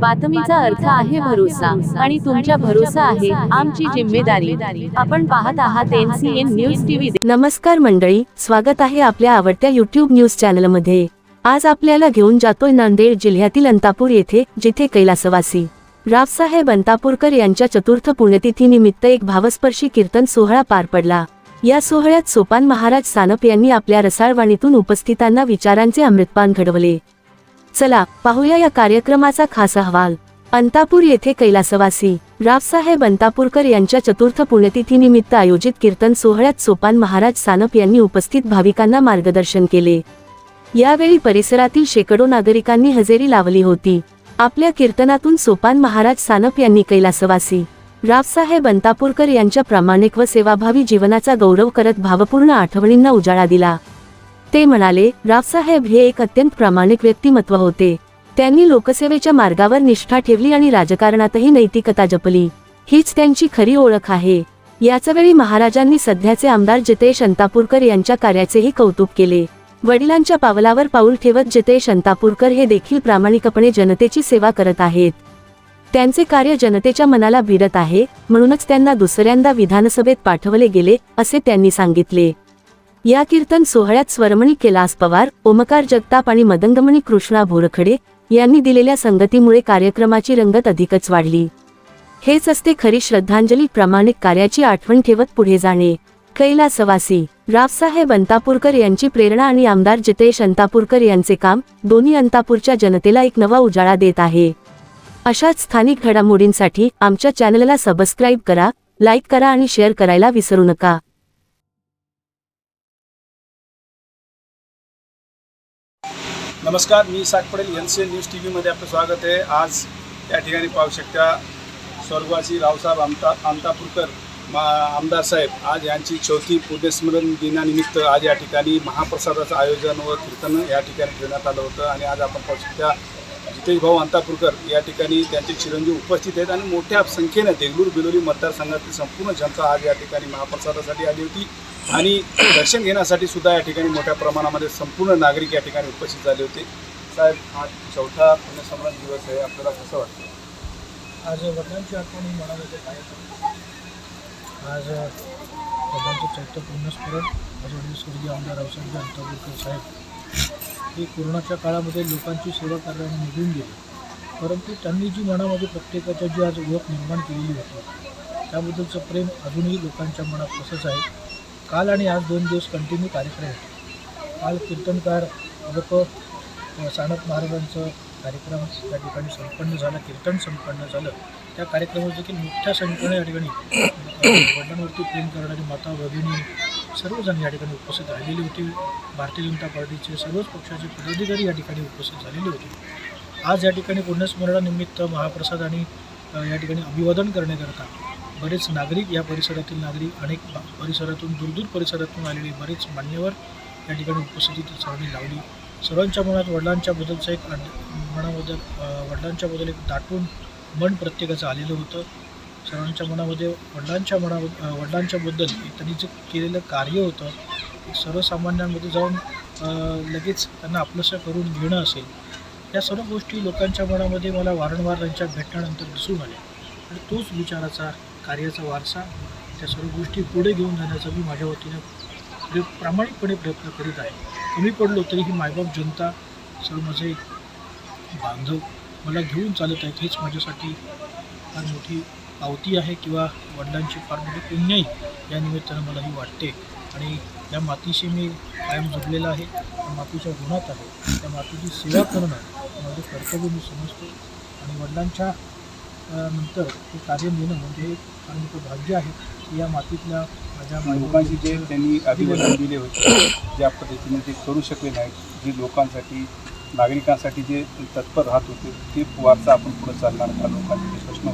बातमीचा अर्थ आहे भरोसा आणि तुमच्या भरोसा आहे आमची जिम्मेदारी. आपण पाहत आहात एनसीएन न्यूज टीव्ही. नमस्कार मंडळी स्वागत आहे आपल्या आवडत्या युट्यूब न्यूज चॅनलमध्ये. आज आपल्याला घेऊन जातोय नांदेड जिल्ह्यातील अंतापूर येथे जिथे कैलासवासी. रावसाहेब अंतापूरकर यांच्या चतुर्थ पुण्यतिथीनिमित्त एक भावस्पर्शी कीर्तन सोहळा पार पडला. या सोहळ्यात सोपान महाराज सानप यांनी आपल्या रसाळवाणीतून उपस्थितांना विचारांचे अमृतपान घडवले. चला पाहूया या कार्यक्रमाचा खास अहवाल. अंतापूर येथे कैलासवासी रावसाहेब अंतापूरकर यांच्या चतुर्थ पुण्यतिथीनिमित्त आयोजित कीर्तन सोहळ्यात सोपान महाराज सानप यांनी उपस्थित भाविकांना मार्गदर्शन केले. यावेळी परिसरातील शेकडो नागरिकांनी हजेरी लावली होती. आपल्या कीर्तनातून सोपान महाराज सानप यांनी कैलासवासी रावसाहेब अंतापूरकर यांच्या प्रामाणिक व सेवाभावी जीवनाचा गौरव करत भावपूर्ण आठवणींना उजाळा दिला. ते म्हणाले रावसाहेब हे एक अत्यंत प्रामाणिक व्यक्तिमत्व होते. त्यांनी लोकसेवेच्या मार्गावर निष्ठा ठेवली आणि राजकारणातही नैतिकता जपली. हीच त्यांची खरी ओळख आहे. याचवेळी महाराजांनी सध्याचे आमदार जितेश अंतापूरकर यांच्या कार्याचेही कौतुक केले. वडिलांच्या पावलावर पाऊल ठेवत जितेश अंतापूरकर हे देखील प्रामाणिकपणे जनतेची सेवा करत आहेत. त्यांचे कार्य जनतेच्या मनाला भिडत आहे म्हणूनच त्यांना दुसऱ्यांदा विधानसभेत पाठवले गेले असे त्यांनी सांगितले. या कीर्तन सोहळ्यात स्वरमणी कैलास पवार ओमकार जगताप आणि मदंगमणी कृष्णा भोरखडे यांनी दिलेल्या संगतीमुळे कार्यक्रमाची रंगत अधिकच वाढली. हेच असते खरी श्रद्धांजली प्रामाणिक कार्याची आठवण ठेवत पुढे जाणे. कैलासवासी रावसाहेब अंतापूरकर यांची प्रेरणा आणि आमदार जितेश अंतापूरकर यांचे काम दोन्ही अंतापूरच्या जनतेला एक नवा उजाळा देत आहे. अशाच स्थानिक घडामोडींसाठी आमच्या चॅनलला सबस्क्राईब करा लाईक करा आणि शेअर करायला विसरू नका. नमस्कार मी साग Patel N C N news T व्हीमध्ये आपलं स्वागत आहे. आज या ठिकाणी पाहू शकता स्वर्गवासी रावसाहेब आमता आमतापूरकर मा आमदार साहेब. आज यांची चौथी पुण्यस्मरण दिनानिमित्त आज या ठिकाणी महाप्रसादाचं आयोजन व कीर्तन या ठिकाणी ठेवण्यात आलं होतं. आणि आज आपण पाहू शकता जितेश भाऊ अंतापूरकर या ठिकाणी त्यांचे चिरंजीव उपस्थित आहेत आणि मोठ्या संख्येनं देगलूर बिलोली मतदारसंघातील संपूर्ण जनता आज या ठिकाणी महाप्रसादासाठी आली होती. आणि दर्शन घेण्यासाठी सुद्धा या ठिकाणी मोठ्या प्रमाणामध्ये संपूर्ण नागरिक या ठिकाणी उपस्थित झाले होते. साहेब आज चौथा पुण्यस्मरण दिवस आहे. आपल्याला कसं वाटतं? आज वडिलांची आठवणी मनामध्ये काय आज वडिलांचं चौथं पुण्यस्मरण. माझे वडील स्वर्गीय आमदार रावसाहेब अंतापूरकर साहेब हे कोरोनाच्या काळामध्ये लोकांची सेवा करण्याने निघून गेले. परंतु त्यांनी जी मनामध्ये प्रत्येकाच्या जी आज ओळख निर्माण केलेली होती त्याबद्दलचं प्रेम अजूनही लोकांच्या मनात तसंच आहे. काल आणि आज दोन दिवस कंटिन्यू कार्यक्रम होते काल कीर्तनकार उर्फ सानप महाराजांचं कार्यक्रम त्या ठिकाणी संपन्न झालं कीर्तन संपन्न झालं. त्या कार्यक्रमात देखील मोठ्या संख्येने या ठिकाणी वडिलांवरती प्रेम करणारी माता भगिनी सर्वजण या ठिकाणी उपस्थित राहिलेली होती. भारतीय जनता पार्टीचे सर्वच पक्षाचे पदाधिकारी या ठिकाणी उपस्थित झालेले होते. आज या ठिकाणी पुण्यस्मरणानिमित्त महाप्रसाद आणि या ठिकाणी अभिवादन करण्याकरता बरेच नागरिक या परिसरातील नागरिक अनेक परिसरातून दूरदूर परिसरातून आलेले बरेच मान्यवर या ठिकाणी उपस्थिती सर्वांनी लावली. सर्वांच्या मनात वडिलांच्याबद्दलचा एक आड- मनाबद्दल वडिलांच्या एक दाटून मन प्रत्येकाचं आलेलं होतं. सर्वांच्या मनामध्ये वडिलांच्या मनाबद्दल वडिलांच्याबद्दल त्यांनी जे केलेलं कार्य होतं सर्वसामान्यांमध्ये जाऊन लगेच त्यांना आपलंसं करून घेणं असेल या सर्व गोष्टी लोकांच्या मनामध्ये मला वारंवार त्यांच्या भेटण्यानंतर दिसून आल्या. आणि तोच विचाराचा कार्याचा वारसा त्या सर्व गोष्टी पुढे घेऊन जाण्याचा मी माझ्या वतीनं प्रामाणिकपणे प्रयत्न करीत आहे. कमी पडलो तरी ही मायबाप जनता सर्व माझे बांधव मला घेऊन चालत आहेत हेच माझ्यासाठी फार मोठी पावती आहे किंवा वडिलांची फार मोठी पुण्याई या निमित्तानं मला ही वाटते. आणि या मातीशी मी कायम जोडलेला आहे. त्या मातीच्या गुणात आहे. त्या मातीची सेवा करणं हे माझं कर्तव्य मी समजतो. आणि वडिलांच्या नंतर हे कार्य नेणं म्हणजे हे फार मोठं भाग्य आहे की या मातीतल्या माझ्या लोकांची जे त्यांनी अभिवादन दिले होते ज्या पद्धतीने ते करू शकले नाहीत जे लोकांसाठी नागरिकांसाठी जे तत्पर राहत होते ते वारसा आपण पुढे चालणार लोकांचे जे प्रश्न?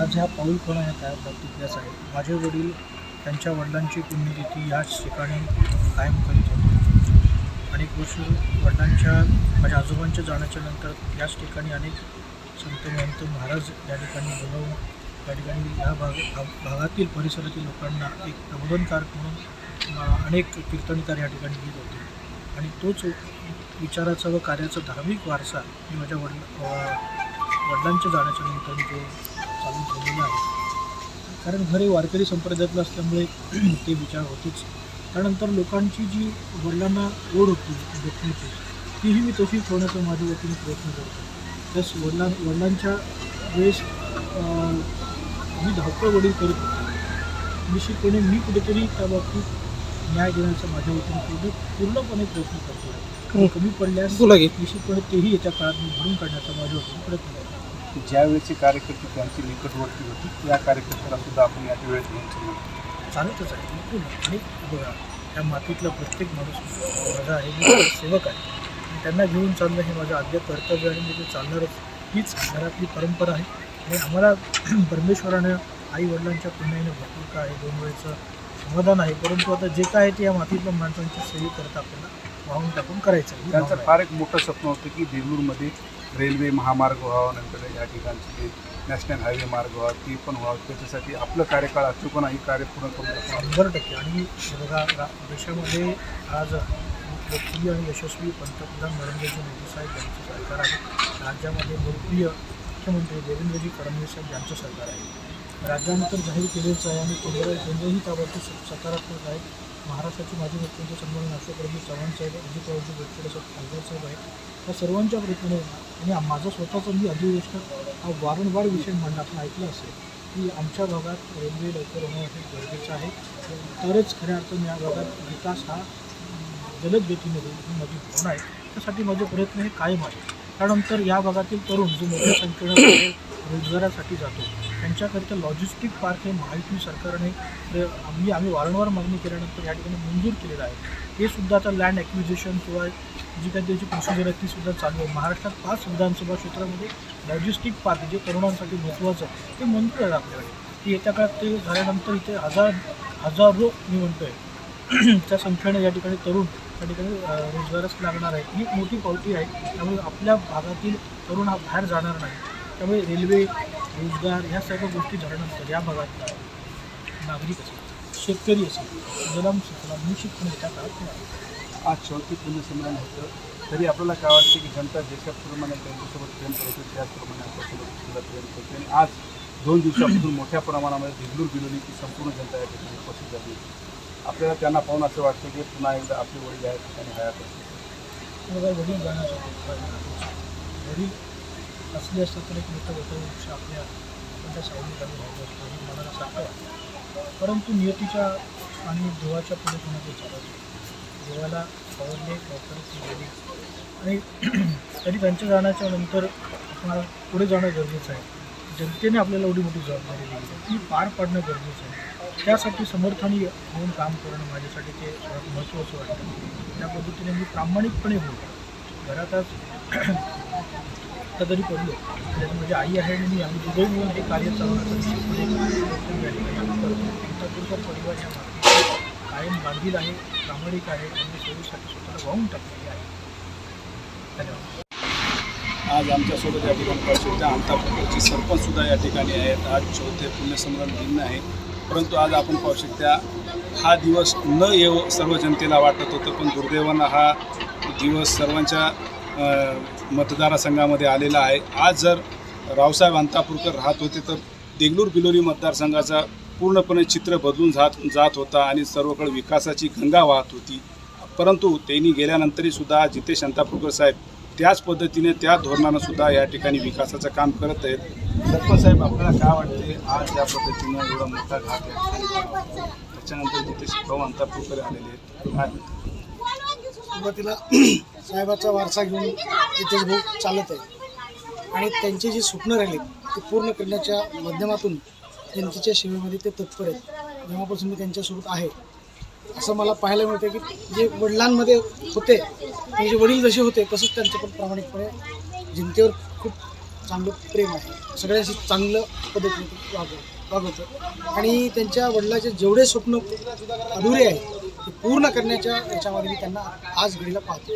आज ह्या पाऊलखणा ह्या त्या बाबतीतल्याच आहे. माझे वडील त्यांच्या वडिलांची पुण्यतिथी याच ठिकाणी कायम करीत होते. अनेक वर्ष वडिलांच्या माझ्या आजोबांच्या जाण्याच्या नंतर याच ठिकाणी अनेक संत महंत महाराज या ठिकाणी बोलवून या ठिकाणी ह्या भाग भागातील परिसरातील लोकांना एक प्रबोधनकार म्हणून अनेक कीर्तनकार या ठिकाणी घेत होते. आणि तोच विचाराचा व कार्याचा धार्मिक वारसा मी माझ्या वडील वडिलांच्या जाण्याच्या निमित्ताने तो चालू ठेवलेला आहे. कारण घर हे वारकरी संप्रदायातलं असल्यामुळे ते विचार होतेच. त्यानंतर लोकांची जी वडिलांना ओढ होती व्यक्तीची तीही मी तशी ठेवण्याचा माझ्या वतीने प्रयत्न करतो. प्लस वडिलां वडिलांच्या वेळेस मी धावपळ वडील करत होतो. निश्चितपणे मी कुठेतरी त्या बाबतीत न्याय देण्याचा माझ्या वतीने पूर्ण पूर्णपणे प्रयत्न करतो. आहे कमी पडल्यास निश्चितपणे तेही येत्या काळात मी भरून काढण्याचा माझ्या वतीने प्रयत्न करतो ज्यावेळेचे कार्यकर्ते त्यांची निकटवर्ती होती त्या कार्यकर्त्याला सुद्धा आपण या वेळेत घेऊन. चालतच आहे. बिलकुल. आणि बघा त्या मातीतला प्रत्येक माणूस माझा आहे मी सेवक आहे. आणि त्यांना घेऊन चालणं हे माझं आद्य कर्तव्य आहे. आणि ते चालणारच. हीच घरातली परंपरा आहे. आणि आम्हाला परमेश्वरानं आई वडिलांच्या पुण्याने भरपूर काय आहे दोन वेळेचं समाधान आहे. परंतु आता जे काय आहे ते या मातीतल्या माणसांची सेवे करता आपल्याला वाहून टाकून करायचं. त्यांचं. फार एक मोठं स्वप्न होतं की देगलूरमध्ये रेल्वे महामार्ग व्हावा नंतर या ठिकाणचे जे नॅशनल हायवे मार्ग व्हावा ते पण व्हावं. त्याच्यासाठी आपलं कार्यकाळ अचूकपणा ही कार्य पूर्ण करून. शंभर टक्के. आणि बघा देशामध्ये आज लोकप्रिय आणि यशस्वी पंतप्रधान नरेंद्रजी मोदी साहेब यांचं सरकार आहे. राज्यामध्ये लोकप्रिय मुख्यमंत्री देवेंद्रजी फडणवीस साहेब यांचं सरकार आहे. राज्यानं तर जाहीर केलेच आहे आणि केंद्र केंद्रही स- सकारात्मक आहे. महाराष्ट्राचे माजी मुख्यमंत्री सन्माननीय अशोकरावजी चव्हाण साहेब अजितरावजी बोलकेले साहेब खासदार साहेब आहेत. या सर्वांच्या प्रयत्नाने आणि माझं स्वतःचं मी अधिवेशनात हा वारंवार विषय मांडला आपण ऐकलं असेल की आमच्या भागात रेल्वे लवकर होणं हे गरजेचं आहे. तरच खऱ्या अर्थाने या भागात विकास हा जलद गतीने होईल ही माझी भावना आहे. त्यासाठी माझे प्रयत्न हे कायम आहे त्यानंतर या भागातील तरुण जो मोठ्या संख्येनं रोजगारासाठी जातो त्यांच्याकरिता लॉजिस्टिक पार्क हे महायुती सरकारने आम्ही आम्ही वारंवार मागणी केल्यानंतर या ठिकाणी मंजूर केलेलं आहे. हे सुद्धा आता लँड ॲक्विजिशन किंवा जी काही त्याची प्रोसिजर आहे ती सुद्धा चालू आहे. महाराष्ट्रात पाच विधानसभा क्षेत्रामध्ये लॉजिस्टिक पार्क जे तरुणांसाठी महत्त्वाचं आहे ते मंजूर आहे आपल्याकडे. ते येत्या काळात ते झाल्यानंतर इथे हजार हजारो मी म्हणतो आहे त्या संख्येने या ठिकाणी तरुण त्या ठिकाणी रोजगारच लागणार आहे. ही मोठी पावती आहे. त्यामुळे आपल्या भागातील तरुण हा बाहेर जाणार नाही. त्यामुळे रेल्वे रोजगार ह्या सगळ्या गोष्टी झाल्यानंतर या भागातला नागरिक असेल शेतकरी असेल जलम सुफलाम निश्चितपणे त्या काळात. आज शेवटी पुण्यसंमेलन होतं. तरी आपल्याला काय वाटतं की जनता ज्याच्याप्रमाणे त्यांच्यासोबत प्रेम करत त्याचप्रमाणे आपल्यासोबत सुद्धा प्रेम करते आणि आज दोन दिवसापासून मोठ्या प्रमाणामध्ये दिगलूर बिलोलीची संपूर्ण जनता या ठिकाणी उपस्थित झाली होती. आपल्याला त्यांना पाहून असं वाटतं की पुन्हा एकदा आपले वडील या ठिकाणी हयात असतील. बघा वडील जाण्याचा वडील असले असतात तर एक मोठं वृक्ष म्हणजे आपल्या आपल्या सावलीखाली राहिलं असतं हे मनाला सारखं परंतु नियतीच्या आणि देवाच्या पुढे कोणाचे चालत देवाला आवडले लवकरच गेली. आणि तरी त्यांच्या जाण्याच्या नंतर आपल्याला पुढे जाणं गरजेचं आहे. जनतेने आपल्याला एवढी मोठी जबाबदारी दिली आहे. ती पार पाडणं गरजेचं आहे. त्यासाठी समर्थाने होऊन काम करणं माझ्यासाठी ते सर्वात महत्त्वाचं वाटतं. त्या पद्धतीने मी प्रामाणिकपणे बोलतो. घरात आज आता तरी पडलो. त्यात माझी आई आहे आणि मी आम्ही दुबई मिळून हे कार्य चालवण्याचा करतो परिवार या कायम बांधील आहे प्रामाणिक आहे आणि सोयीसाठी स्वतःला वाहून टाकलेली आहे. धन्यवाद. आज आमच्यासोबत या ठिकाणी पाहिजे अंतापूरचे सरपंच सुद्धा या ठिकाणी आहेत. आज चौथे पुण्यसंमेलन दिन आहे. परंतु आज आपण पाहू शकता हा दिवस न येव सर्व जनतेला वाटत होतं पण दुर्दैवानं हा दिवस सर्वांच्या मतदारसंघामध्ये आलेला आहे. आज जर रावसाहेब अंतापूरकर राहत होते तर देगलूर बिलोरी मतदारसंघाचा पूर्णपणे चित्र बदलून जात जात होता आणि सर्वकडे विकासाची गंगा वाहत होती. परंतु त्यांनी गेल्यानंतरही सुद्धा जितेश अंतापूरकर साहेब त्याच पद्धतीने त्या धोरणानं सुद्धा या ठिकाणी विकासाचं काम करत आहेत. सरपंच साहेब आपल्याला काय वाटते? आज त्या पद्धतीनं एवढा मोठा घात त्याच्यानंतर जितेश भाऊ अंतापूरकर आलेले आहेत. सुरुवातीला साहेबाचा वारसा घेऊन इतिहास भाऊ चालत आहे. आणि त्यांची जी स्वप्न राहिली ती पूर्ण करण्याच्या माध्यमातून जनतेच्या सेवेमध्ये ते तत्पर आहेत. जेव्हापासून मी त्यांच्यासोबत आहे असं मला पाहायला मिळतं की जे वडिलांमध्ये होते म्हणजे वडील जसे होते तसंच त्यांचं पण प्रामाणिकपणे जनतेवर खूप चांगलं प्रेम आहे. सगळ्याशी चांगलं पद्धतीने वागव वागवतं आणि त्यांच्या वडिलाचे जेवढे स्वप्न अधुरे आहे ते पूर्ण करण्याच्या याच्यामध्ये मी त्यांना आज घडीला पाहतो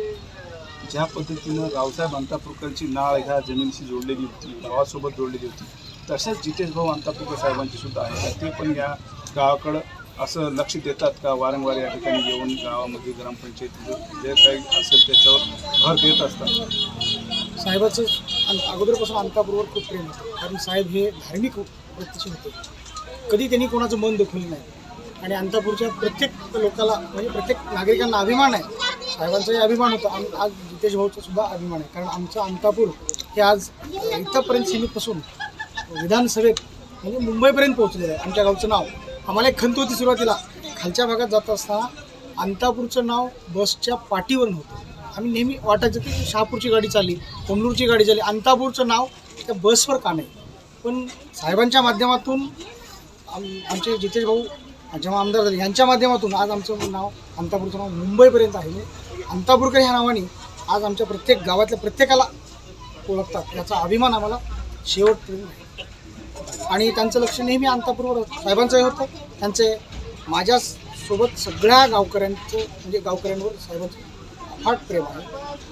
ज्या पद्धतीनं रावसाहेब अंतापूरकरची नाळ ह्या जमिनीशी जोडलेली होती गावासोबत जोडलेली होती तसंच जितेश भाऊ अंतापूरकर साहेबांची सुद्धा आहे. ते पण या गावाकडं असं लक्ष देतात का? वारंवार या ठिकाणी येऊन गावामध्ये ग्रामपंचायतीचं जे काही असेल त्याच्यावर भर देत असतात. साहेबाचं अगोदरपासून अंतापूरवर खूप प्रेम असतं कारण साहेब हे धार्मिक वृत्तीचे होते. कधी त्यांनी कोणाचं मन दुखवलं नाही. आणि अंतापूरच्या प्रत्येक लोकाला म्हणजे प्रत्येक नागरिकांना अभिमान आहे. साहेबांचाही अभिमान होता. आणि आज जितेश भाऊचा सुद्धा अभिमान आहे. कारण आमचं अंतापूर हे आज इथंपर्यंत सीमितपासून विधानसभेत म्हणजे मुंबईपर्यंत पोहोचलेलं आहे. आमच्या गावचं नाव. आम्हाला एक खंत होती सुरुवातीला. खालच्या भागात जात असताना अंतापूरचं नाव बसच्या पाठीवर नव्हतं आम्ही नेहमी वाटायचं की शहापूरची गाडी चालली कोंडूरची गाडी चालली. अंतापूरचं नाव त्या बसवर का नाही? पण साहेबांच्या माध्यमातून आम आमचे जितेश भाऊ जेव्हा आमदार झाले यांच्या माध्यमातून आज आमचं नाव अंतापूरचं नाव मुंबईपर्यंत आहे. म्हणजे अंतापूरकर ह्या नावाने आज आमच्या प्रत्येक गावातल्या प्रत्येकाला ओळखतात. याचा अभिमान आम्हाला शेवटपर्यंत आणि त्यांचं लक्ष नेहमी अंतापूरवर साहेबांचंही होतं. त्यांचे माझ्या सोबत सगळ्या गावकऱ्यांचं म्हणजे गावकऱ्यांवर साहेबांचं फाट प्रेम आहे.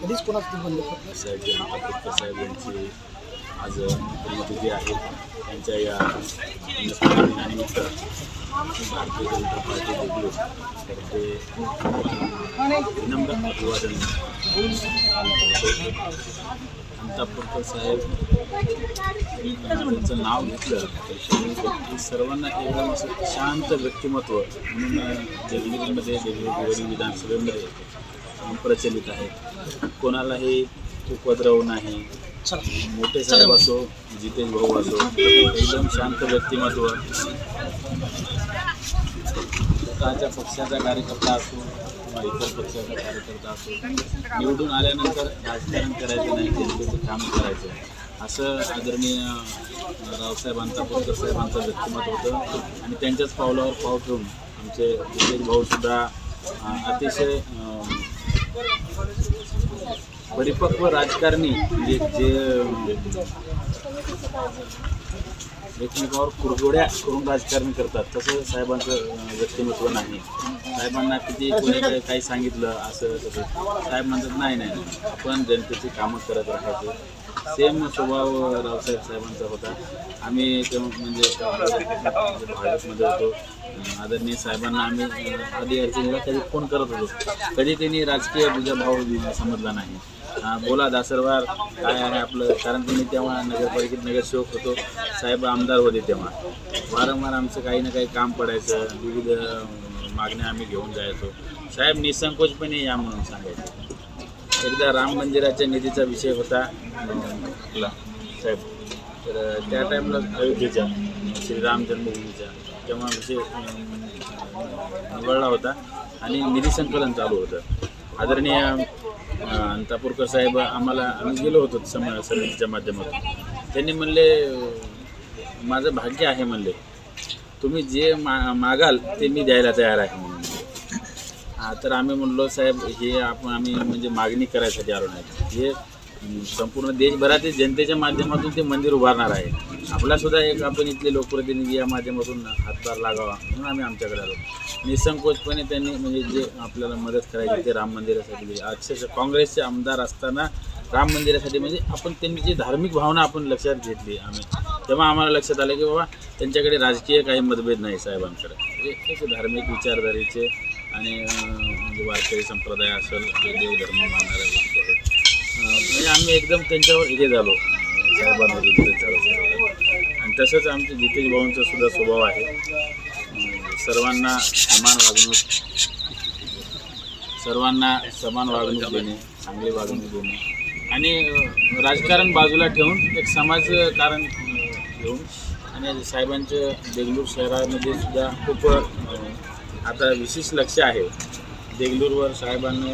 कधीच कोणाचं ते बंद करत जे अंतापूरकर आज पुण्यतिथी आहे. त्यांच्या या दिनानिमित्त भारतीय जनता पार्टी देगलूर तर्फे विनम्र अभिवादन अंतापूरकर साहेब त्यांचं नाव घेतलं की सर्वांना एकदम असं शांत व्यक्तिमत्व म्हणून देगलूरमध्ये देगलूर विधानसभेमध्ये प्रचलित आहे. कोणालाही उपद्रव नाही. मोठे साहेब असो जितेश भाऊ असो एकदम शांत व्यक्तिमत्व. स्वतःच्या पक्षाचा कार्यकर्ता असो किंवा इतर पक्षाचा कार्यकर्ता असो निवडून आल्यानंतर राजकारण करायचं नाही जनतेचं काम करायचं असं आदरणीय रावसाहेब अंतापूरकर साहेबांचं व्यक्तिमत्व होतं. आणि त्यांच्याच पावलावर पाव ठेवून आमचे जितेश भाऊसुद्धा अतिशय परिपक्व राजकारणी म्हणजे जे एकमेकावर कुरगोड्या करून राजकारण करतात. तसं साहेबांचं व्यक्तिमत्व नाही. साहेबांना किती कोणी काही- सांगितलं असं तसं. साहेब म्हणतात नाही नाही आपण जनतेची कामं करत राहायचं. सेम स्वभाव रावसाहेब साहेबांचा होता. आम्ही म्हणजे भाजपमध्ये होतो. आदरणीय साहेबांना आम्ही आधी अडचणीला कधी फोन करत होतो. कधी त्यांनी राजकीय भाव समजला नाही. बोला दासरवार काय आहे आपलं? कारण की मी तेव्हा नगरपालिकेत नगरसेवक होतो. साहेब आमदार होते तेव्हा. वारंवार आमचं काही ना काही काम पडायचं. विविध मागण्या आम्ही घेऊन जायचो. साहेब निसंकोचपणे या म्हणून सांगायचं. एकदा राम मंदिराच्या निधीचा विषय होता. आपला साहेब. तर त्या टाईमला अयोध्येचा श्रीराम जन्मभूमीचा तेव्हा विषय निवडला होता. आणि निधी संकलन चालू होतं. आदरणीय अंतापूरकर साहेब आम्हाला आम्ही गेलो होतो सम समितीच्या माध्यमातून. त्यांनी म्हणले माझं भाग्य आहे म्हणले. तुम्ही जे मा मागाल ते मी द्यायला तयार आहे म्हणून हा तर आम्ही म्हणलो साहेब हे आपण आम्ही म्हणजे मागणी करायसाठी आलो नाही. हे संपूर्ण देशभरातील जनतेच्या माध्यमातून ते मंदिर उभारणार आहे आपला सुद्धा एक आपण इथले लोकप्रतिनिधी या माध्यमातून हातभार लागावा म्हणून आम्ही आमच्याकडे आलो. निसंकोचपणे त्यांनी म्हणजे जे आपल्याला मदत करायची ते राम मंदिरासाठी दिली. अक्षरशः काँग्रेसचे आमदार असताना राम मंदिरासाठी म्हणजे आपण त्यांनी जी धार्मिक भावना आपण लक्षात घेतली आम्ही तेव्हा आम्हाला लक्षात आलं की बाबा त्यांच्याकडे राजकीय काही मतभेद नाही साहेबांकडे म्हणजे एक धार्मिक विचारधारेचे आणि म्हणजे वारकरी संप्रदाय असेल देवधर्म मानणाऱ्या गोष्टी आहेत. म्हणजे आम्ही एकदम त्यांच्यावर हे झालो. साहेबांवर झालो. तसंच आमच्या जितेश भाऊंचा सुद्धा स्वभाव आहे. सर्वांना समान वागणूक सर्वांना समान वागणूक देणे चांगली वागणूक देणे. आणि राजकारण बाजूला ठेवून एक समाजकारण घेऊन आणि साहेबांचं देगलूर शहरामध्ये सुद्धा खूप आता विशेष लक्ष आहे. देगलूरवर साहेबांनी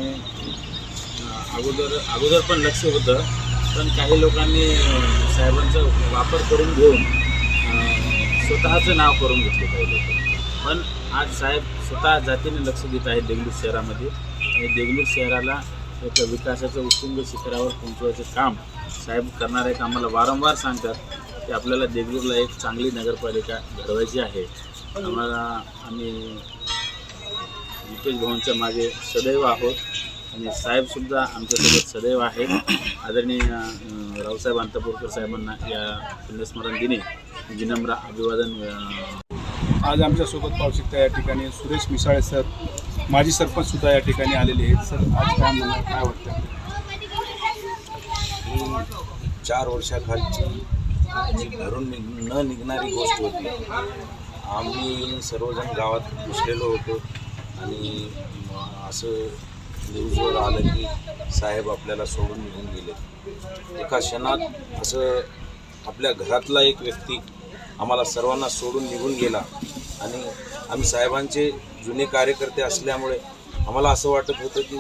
अगोदर अगोदर पण लक्ष होतं. पण काही लोकांनी साहेबांचा वापर करून घेऊन स्वतःचं नाव करून घेतलं काही लोक पण आज साहेब स्वतः जातीने लक्ष देत आहेत देगलूर शहरामध्ये. आणि देगलूर शहराला एका विकासाचं उत्तुंग शिखरावर पोहोचवायचं काम साहेब करणार आहेत आम्हाला वारंवार सांगतात की आपल्याला देगलूरला एक चांगली नगरपालिका घडवायची आहे. आम्हाला आम्ही नितेश भवनच्या मागे सदैव आहोत. आणि साहेबसुद्धा आमच्यासोबत सदैव आहेत. आदरणीय रावसाहेब अंतपूरकर साहेबांना या पुण्यस्मरण दिनी विनम्र अभिवादन आज आमच्यासोबत पाहू शकता या ठिकाणी सुरेश मिसाळे सर माजी सरपंच सुद्धा या ठिकाणी आलेले आहेत. सर आज काय म्हणणार? काय वाटतं? चार वर्षाखालची जी भरून निघ न निघणारी गोष्ट होती. आम्ही सर्वजण गावात घुसलेलो होतो आणि असं न्यूजवर आलं की साहेब आपल्याला सोडून निघून गेले. एका क्षणात असं आपल्या घरातला एक व्यक्ती आम्हाला सर्वांना सोडून निघून गेला. आणि आम्ही साहेबांचे जुने कार्यकर्ते असल्यामुळे आम्हाला असं वाटत होतं की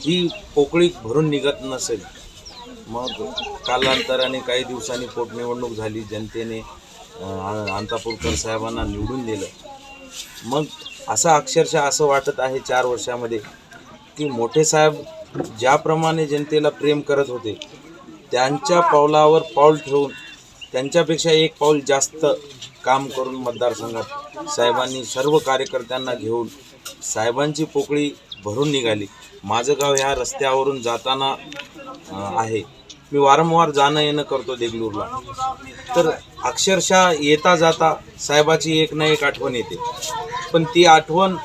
ही पोकळी भरून निघत नसेल. मग कालांतराने काही दिवसांनी पोटनिवडणूक झाली जनतेने अंतापूरकर साहेबांना निवडून दिलं. मग असं अक्षरशः असं वाटत आहे चार वर्षामध्ये की मोठे साहेब ज्याप्रमाणे जनतेला प्रेम करत होते त्यांच्या पावलावर पाऊल ठेवून त्यांच्यापेक्षा एक पाऊल जास्त काम करून मतदारसंघात साहेबांनी सर्व कार्यकर्त्यांना घेऊन साहेबांची पोकळी भरून निघाली. माझं गाव ह्या रस्त्यावरून जाताना आहे. मी वारंवार जाणं येणं करतो देगलूरला. तर अक्षरशः येता जाता साहेबाची एक ना एक आठवण येते. पण ती आठवण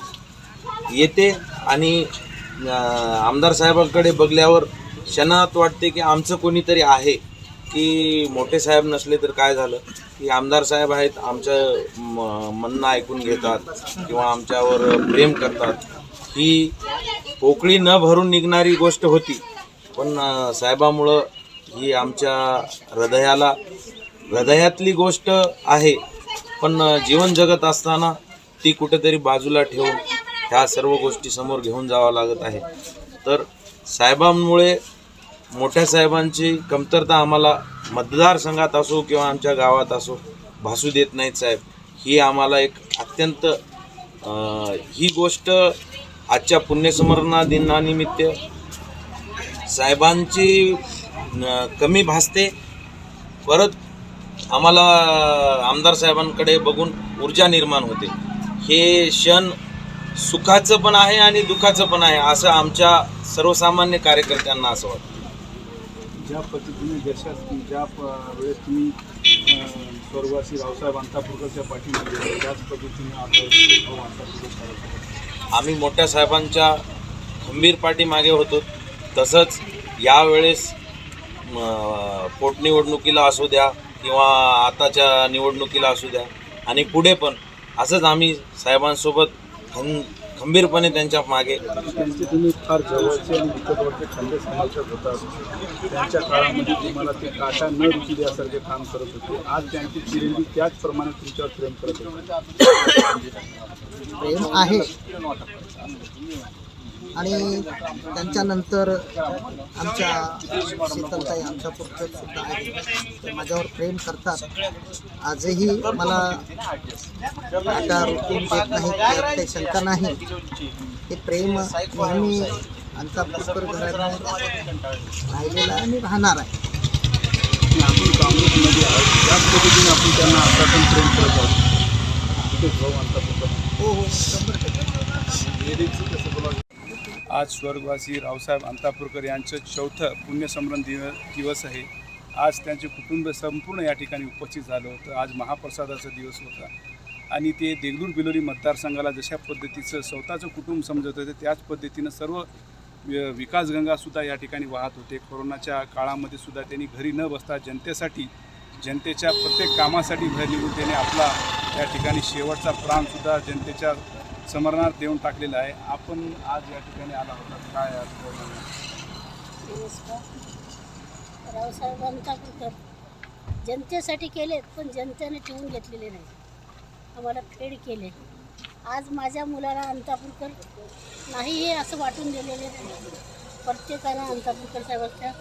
येते आणि आमदार साहेबांकडे बघल्यावर क्षणात वाटते की आमचं कोणीतरी आहे. की मोठे साहेब नसले तर काय झालं? की आमदार साहेब आहेत आमचं म- म्हणणं ऐकून घेतात किंवा आमच्यावर प्रेम करतात. ही पोकळी न भरून निघणारी गोष्ट होती. पण साहेबामुळं ही आमच्या हृदयाला हृदयातली गोष्ट आहे. पण जीवन जगत असताना ती कुठेतरी बाजूला ठेवून ह्या सर्व गोष्टी समोर घेऊन जावं लागत आहे. तर साहेबांमुळे मोठ्या साहेबांची कमतरता आम्हाला मतदारसंघात असो किंवा आमच्या गावात असो भासू देत नाहीत साहेब. ही आम्हाला एक अत्यंत ही गोष्ट आजच्या पुण्यस्मरणा दिनानिमित्त साहेबांची कमी भासते. परत आम्हाला आमदार साहेबांकडे बघून ऊर्जा निर्माण होते. हे क्षण सुखाचं पण आहे आणि दुःखाचं पण आहे असं आमच्या सर्वसामान्य कार्यकर्त्यांना असं वाटतं. ज्या पद्धतीने देशात ज्या प- वेळेस तुम्ही स्वर्गवासी रावसाहेब अंतापूरकरच्या पाठीमागे त्याच पद्धतीने आता अंतापूरकर आम्ही मोठ्या साहेबांच्या खंबीर पाठीमागे होतो. तसंच यावेळेस पोटनिवडणुकीला असू द्या किंवा आताच्या निवडणुकीला असू द्या आणि पुढे पण असंच आम्ही साहेबांसोबत खं खंबीरपणे त्यांच्या मागे. त्यांचे तुम्ही फार जवळचे आणि निकटवर्ती खंड समर्थक होतात. त्यांच्या काळामध्ये तुम्हाला ते काटा न रुची द्यासारखे काम करत होते. आज त्यांची चिरंजी त्याचप्रमाणे तुमच्यावर प्रेम करत होते प्रेम आहे. आणि त्यांच्यानंतर आमच्या शीतलताई आमच्या पुरकर सुद्धा आहेत. ते माझ्यावर प्रेम करतात. आजही मला आता रुटीन देत नाही ते काही शंका नाही. हे प्रेम नेहमी आमचा पुष्कर घरात राहिलेला आणि राहणार आहे. आपण काँग्रेसमध्ये आहोत त्याच पद्धतीने आपण त्यांना आता पण प्रेम करत आहोत हो हो शंभर टक्के. आज स्वर्गवासी रावसाहेब अंतापूरकर यांचं चौथं पुण्यसमरण दिव दिवस आहे. आज त्यांचे कुटुंब संपूर्ण या ठिकाणी उपस्थित झालं होतं. आज महाप्रसादाचा दिवस होता. आणि ते देगलूर बिलोली मतदारसंघाला जशा पद्धतीचं स्वतःचं कुटुंब समजत होते त्याच पद्धतीनं सर्व विकासगंगासुद्धा या ठिकाणी वाहत होते. कोरोनाच्या काळामध्ये सुद्धा त्यांनी घरी न बसता जनतेसाठी जनतेच्या प्रत्येक कामासाठी घर निघून त्याने आपला या ठिकाणी शेवटचा प्राणसुद्धा जनतेच्या समरणार्थ देऊन टाकलेलं आहे. आपण आज या ठिकाणी आला होता काय नमस्कार. रावसाहेब अंतापूरकर जनतेसाठी केलेत पण जनतेने ठेवून घेतलेले नाही. आम्हाला फेड केले. आज माझ्या मुलाला अंतापूरकर नाही हे असं वाटून दिलेले नाही. प्रत्येकाला अंतापूरकर साहेबांच्या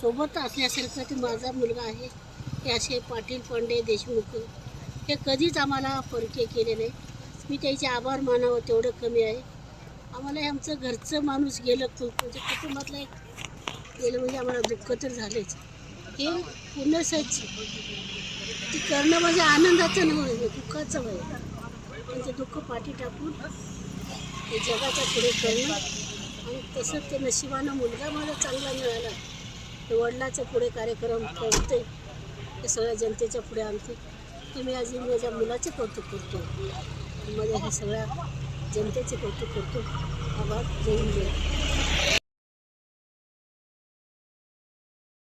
सोबत असल्यासारखं ते माझा मुलगा आहे. हे असे पाटील पांडे देशमुख हे कधीच आम्हाला परके केले नाही. मी त्याचे आभार मानावं तेवढं कमी आहे. आम्हाला आमचं घरचं माणूस गेलं कु- म्हणजे कुटुंबातलं एक गेलं म्हणजे आम्हाला दुःख तर झालेच. हे पूर्ण सच. ते करणं म्हणजे आनंदाचं नव्हे दुःखाचं वय त्यांचं म्हणजे दुःख पाठी टाकून ते जगाच्या पुढे करणं. आणि तसंच ते नशिबानं मुलगा मला चांगला मिळाला. ते वडिलाचं पुढे कार्यक्रम करते ते सगळ्या जनतेच्या पुढे आणते ते मी आज माझ्या मुलाचे कौतुक करतो माझ्या ह्या सगळ्या जनतेचे कौतुक करतो. आभार. जय हिंद.